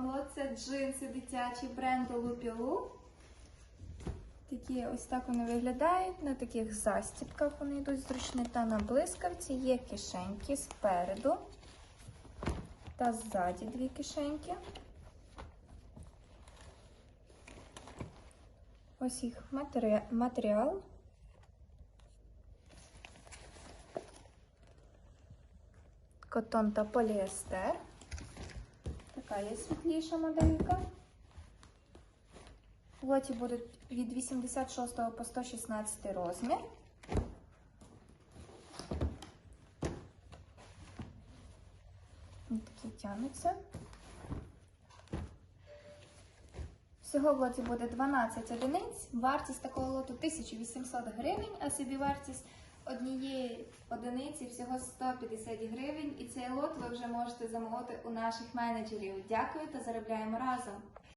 лот. Це джинси дитячі бренду Лупілу. Такі ось так вони виглядають. На таких застібках вони йдуть зручні та на блискавці. Є кишеньки спереду та ззаді дві кишеньки. Ось їх матері- матеріал. Котон та поліестер. Така є світліша моделька. В лоті будуть від 86 по 116 розмір. Такі тянуться. Всього в лоті буде 12 одиниць. Вартість такого лоту 1800 гривень, а собівартість однієї одиниці всього 150 гривень. І цей лот ви вже можете замовити у наших менеджерів. Дякую та заробляємо разом!